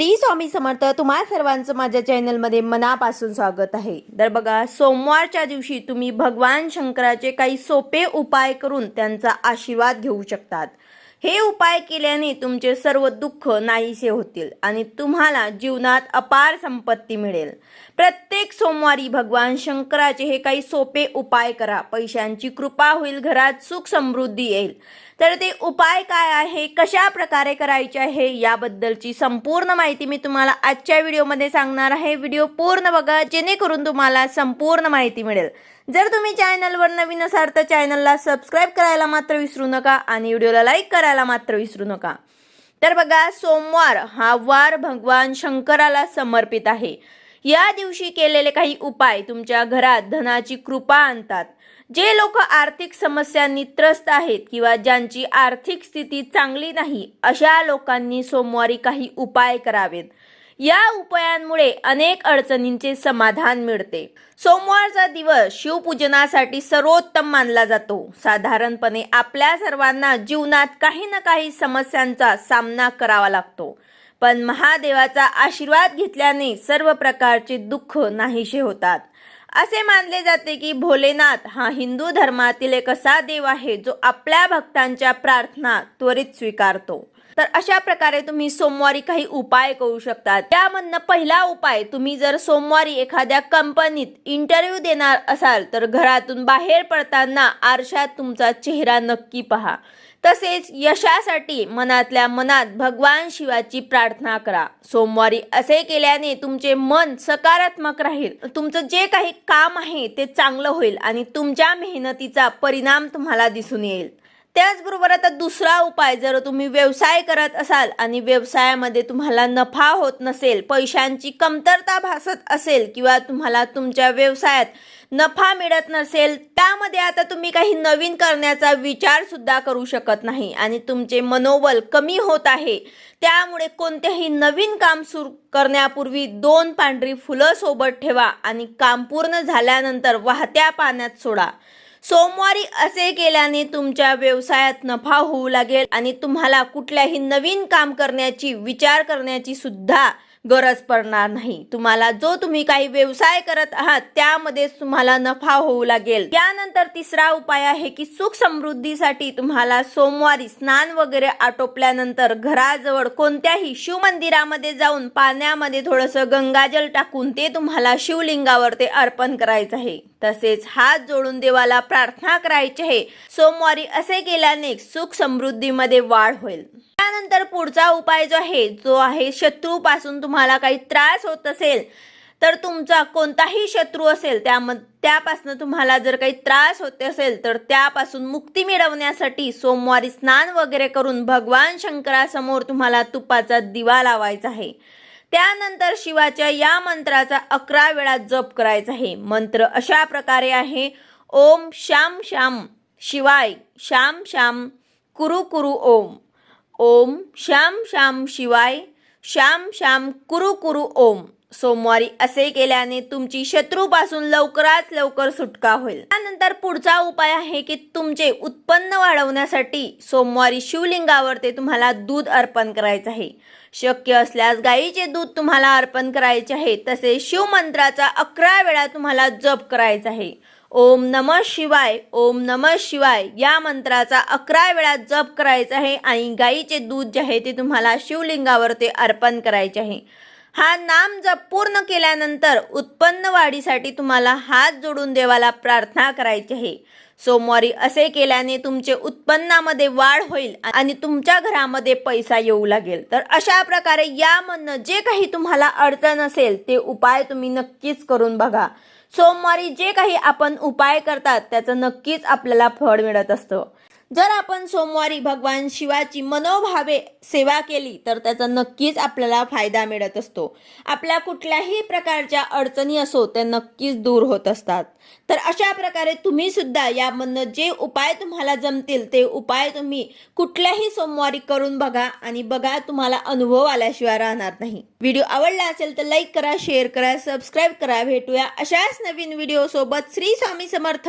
श्री स्वामी समर्थ तुम्हा सर्वांचं माझ्या चॅनलमध्ये मनापासून स्वागत आहे. तर बघा सोमवारच्या दिवशी तुम्ही भगवान शंकराचे काही सोपे उपाय करून त्यांचा आशीर्वाद घेऊ शकतात. हे उपाय केल्याने तुमचे सर्व दुःख नाहीसे होतील आणि तुम्हाला जीवनात अपार संपत्ती मिळेल. प्रत्येक सोमवारी भगवान शंकराचे हे काही सोपे उपाय करा. पैशांची कृपा होईल घरात सुख समृद्धी येईल. तर ते उपाय काय आहे? कशा प्रकारे करायचे आहे? याबद्दलची संपूर्ण माहिती मी तुम्हाला आजच्या व्हिडिओमध्ये सांगणार आहे. व्हिडिओ पूर्ण बघा जेणेकरून तुम्हाला संपूर्ण माहिती मिळेल. जर तुम्ही चॅनलवर नवीन असाल तर चॅनलला सबस्क्राईब करायला मात्र विसरू नका आणि व्हिडिओला लाईक करायला मात्र विसरू नका. तर बघा सोमवार हा वार भगवान शंकराला समर्पित आहे. या दिवशी केलेले काही उपाय तुमच्या घरात धनाची कृपा आणतात. जे लोक आर्थिक समस्यांनी त्रस्त आहेत किंवा ज्यांची आर्थिक स्थिती चांगली नाही अशा लोकांनी सोमवारी काही उपाय करावेत. या उपायांमुळे अनेक अडचणींचे समाधान मिळते. सोमवारचा दिवस शिवपूजनासाठी सर्वोत्तम मानला जातो. साधारणपणे आपल्या सर्वांना जीवनात काही ना काही समस्यांचा सामना करावा लागतो. पण महादेवाचा आशीर्वाद घेतल्याने सर्व प्रकारचे दुःख नाहीसे होतात. असे मानले जाते की भोलेनाथ हा हिंदू धर्मातील एक असा देव आहे जो आपल्या भक्तांच्या प्रार्थना त्वरित स्वीकारतो. तर अशा प्रकारे तुम्ही सोमवारी काही उपाय करू शकता त्यामधनं पहिला उपाय तुम्ही जर सोमवारी एखाद्या कंपनीत इंटरव्ह्यू देणार असाल तर घरातून बाहेर पडताना आरशात तुमचा चेहरा नक्की पहा. तसेच यशासाठी मनातल्या मनात भगवान शिवाची प्रार्थना करा. सोमवारी असे केल्याने तुमचे मन सकारात्मक राहील. तुमचं जे काही काम आहे ते चांगलं होईल आणि तुमच्या मेहनतीचा परिणाम तुम्हाला दिसून येईल. त्याचबरोबर आता दुसरा उपाय जर तुम्ही व्यवसाय करत असाल आणि व्यवसायामध्ये तुम्हाला नफा होत नसेल पैशांची कमतरता भासत असेल किंवा तुम्हाला तुमच्या व्यवसायात नफा मिळत नसेल त्यामध्ये आता तुम्ही काही नवीन करण्याचा विचार सुद्धा करू शकत नाही आणि तुमचे मनोबल कमी होत आहे. त्यामुळे कोणत्याही नवीन काम सुरू करण्यापूर्वी दोन पांढरी फुलं सोबत ठेवा आणि काम पूर्ण झाल्यानंतर वाहत्या पाण्यात सोडा. सोमवारी असे केल्याने तुमच्या व्यवसायात नफा होऊ लागेल आणि तुम्हाला कुठल्याही नवीन काम करण्याची विचार करण्याची सुद्धा गरज पडणार नाही. तुम्हाला जो तुम्ही काही व्यवसाय करत आहात त्यामध्ये तुम्हाला नफा होऊ लागेल. त्यानंतर तिसरा उपाय आहे की सुख समृद्धीसाठी तुम्हाला सोमवारी स्नान वगैरे आटोपल्यानंतर घराजवळ कोणत्याही शिव मंदिरामध्ये जाऊन पाण्यामध्ये थोडंसं गंगाजल टाकून ते तुम्हाला शिवलिंगावर ते अर्पण करायचं आहे. तसेच हात जोडून देवाला प्रार्थना करायची आहे. सोमवारी असे केल्याने सुख समृद्धीमध्ये वाढ होईल. त्यानंतर पुढचा उपाय जो आहे जो आहे शत्रूपासून तुम्हाला काही त्रास होत असेल तर तुमचा कोणताही शत्रू असेल त्याम त्यापासून तुम्हाला जर काही त्रास होत असेल तर त्यापासून मुक्ती मिळवण्यासाठी सोमवारी स्नान वगैरे करून भगवान शंकरासमोर तुम्हाला तुपाचा दिवा लावायचा आहे. त्यानंतर शिवाच्या या मंत्राचा अकरा वेळा जप करायचा आहे. मंत्र अशा प्रकारे आहे ओम श्याम श्याम शिवाय श्याम श्याम कुरु कुरु ओम. ओम श्याम श्याम शिवाय श्याम श्याम कुरु कुरु ओम. सोमवारी असे केल्याने तुमची शत्रूपासून लवकरात लवकर सुटका होईल. त्यानंतर पुढचा उपाय आहे की तुमचे उत्पन्न वाढवण्यासाठी सोमवारी शिवलिंगावर ते तुम्हाला दूध अर्पण करायचं आहे. शक्य असल्यास गाईचे दूध तुम्हाला अर्पण करायचे आहे. तसे शिवमंत्राचा अकरा वेळा तुम्हाला जप करायचा आहे. ओम नम शिवाय ओम नम शिवाय. या मंत्राचा अकरा वेळा जप करायचा आहे आणि गाईचे दूध जे आहे ते तुम्हाला शिवलिंगावर ते अर्पण करायचे आहे. हा नाम जप पूर्ण केल्यानंतर उत्पन्न वाढीसाठी तुम्हाला हात जोडून देवाला प्रार्थना करायची आहे. सोमवारी असे केल्याने तुमचे उत्पन्नामध्ये वाढ होईल आणि तुमच्या घरामध्ये पैसा येऊ लागेल. तर अशा प्रकारे यामधनं जे काही तुम्हाला अडचण असेल ते उपाय तुम्ही नक्कीच करून बघा. सोमवारी जे काही आपण उपाय करतात त्याचं नक्कीच आपल्याला फळ मिळत असतं. जर आपण सोमवारी भगवान शिवाची मनोभावे सेवा केली तर त्याचा नक्कीच आपल्याला फायदा मिळत असतो. आपल्या कुठल्याही प्रकारच्या अडचणी असो त्या नक्कीच दूर होत असतात. तर अशा प्रकारे तुम्ही सुद्धा यामधनं जे उपाय तुम्हाला जमतील ते उपाय तुम्ही कुठल्याही सोमवारी करून बघा आणि बघा तुम्हाला अनुभव आल्याशिवाय राहणार नाही. व्हिडिओ आवडला असेल तर लाईक करा शेअर करा सबस्क्राईब करा. भेटूया अशाच नवीन व्हिडिओ सोबत श्री स्वामी समर्थ.